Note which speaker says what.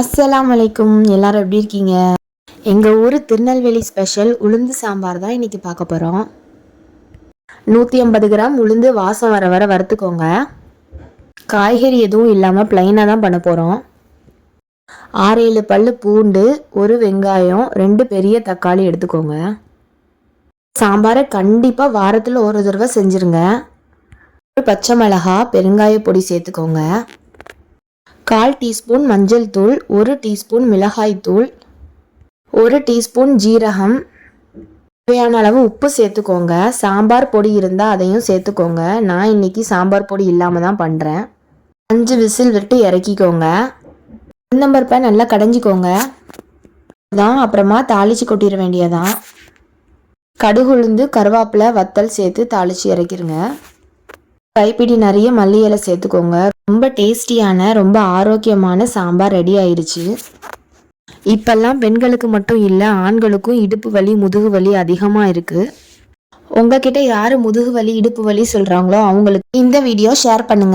Speaker 1: அஸ்ஸலாம் வலைக்கும் எல்லாரும் எப்படி இருக்கீங்க? எங்கள் ஊர் திருநெல்வேலி ஸ்பெஷல் உளுந்து சாம்பார் தான் இன்றைக்கி பார்க்க போகிறோம் நூற்றி ஐம்பது கிராம் உளுந்து வாசம் வர வர வறுத்துக்கோங்க. காய்கறி எதுவும் இல்லாமல் ப்ளைனாக தான் பண்ண போகிறோம் ஆறு ஏழு பல் பூண்டு ஒரு வெங்காயம் ரெண்டு பெரிய தக்காளி எடுத்துக்கோங்க. சாம்பாரை கண்டிப்பாக வாரத்தில் ஒரு தடவை செஞ்சுருங்க. ஒரு பச்சை மிளகா பெருங்காய பொடி சேர்த்துக்கோங்க. கால் டீஸ்பூன் மஞ்சள் தூள் ஒரு டீஸ்பூன் மிளகாய் தூள் ஒரு டீஸ்பூன் ஜீரகம். தேவையான அளவு உப்பு சேர்த்துக்கோங்க. சாம்பார் பொடி இருந்தால் அதையும் சேர்த்துக்கோங்க. நான் இன்னைக்கு சாம்பார் பொடி இல்லாமல் தான் பண்ணுறேன் அஞ்சு விசில் விட்டு இறக்கிக்கோங்க. உளுந்தம்பருப்பை நல்லா கடைஞ்சிக்கோங்க. தான் அப்புறமா தாளிச்சு கொட்டிட வேண்டியதான் கடுகு உளுந்து கருவேப்பிலை வத்தல் சேர்த்து தாளிச்சு இறக்கிருங்க. கைப்பிடி நிறைய மல்லி இலை சேர்த்துக்கோங்க. ரொம்ப டேஸ்டியான ரொம்ப ஆரோக்கியமான சாம்பார் ரெடி ஆயிடுச்சு இப்பெல்லாம் பெண்களுக்கு மட்டும் இல்லை ஆண்களுக்கும் இடுப்பு வலி முதுகு வலி அதிகமாக இருக்குது உங்ககிட்ட யார் முதுகு வலி இடுப்பு வலி சொல்கிறாங்களோ அவங்களுக்கு இந்த வீடியோ ஷேர் பண்ணுங்கள்